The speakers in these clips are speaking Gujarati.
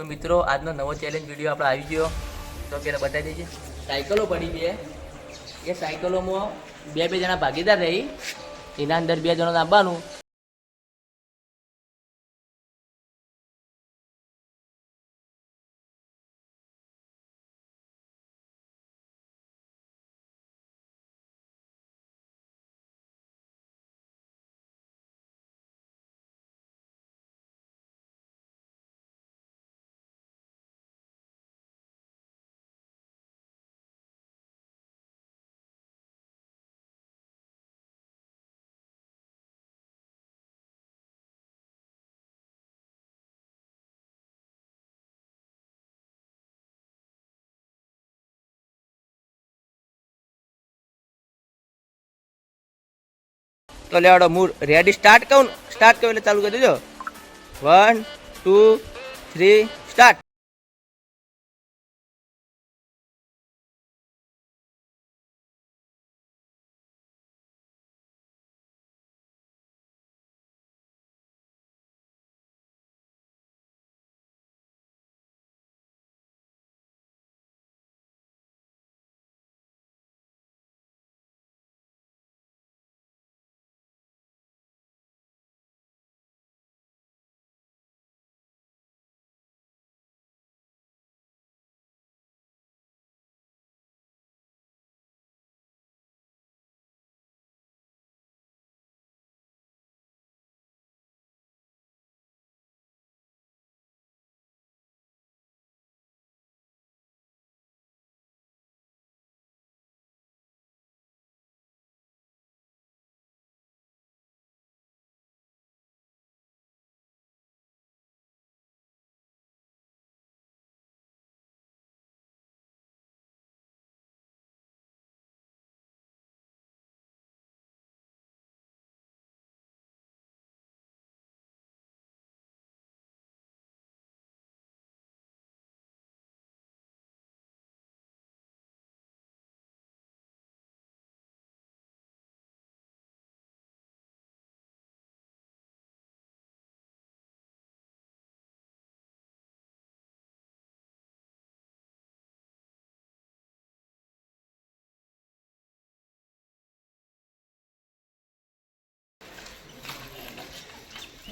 તો મિત્રો, આજનો નવો ચેલેન્જ વીડિયો આપણે આવી ગયો. તો પેલા બતાવી દઈએ સાયકલો પડી બે એ સાયકલોમાં બે બે જણા ભાગીદાર રહી. એના અંદર બે જણા નાખવાનું તો લેવાડો મૂળ રેડી સ્ટાર્ટ કહું સ્ટાર્ટ કહું એટલે ચાલુ કરી દેજો. One two three start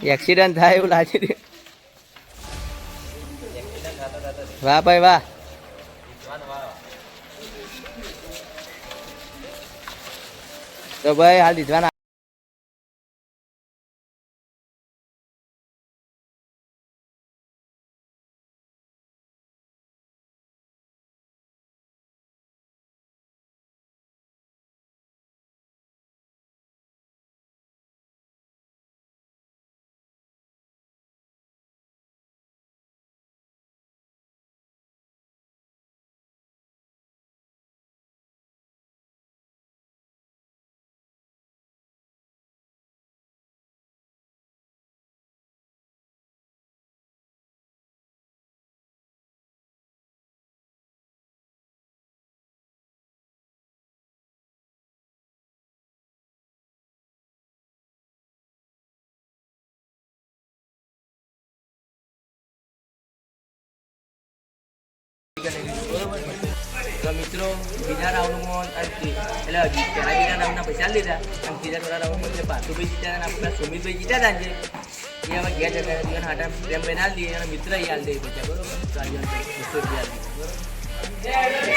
accident થાય એવું લાગે છે. વાહ ભાઈ વાહ. તો ભાઈ હાલ દીધવાના. તો મિત્રો, બીજા રાઉન્ડમાં એટલે પહેલા બીજા રાઉન્ડના પૈસા લીધા. અને ત્રીજા થોડા રાઉન્ડમાં જે પાર્થુભાઈ જીત્યા અને આપણા સુમિતભાઈ જીત્યા હતા જે, એ હવે ઘેર જતા જીવન હાટા પ્રેમ ભાઈ હાલ દઈએ અને મિત્ર યાદ દે પૈસા બરોબર? બસો રૂપિયા દઈએ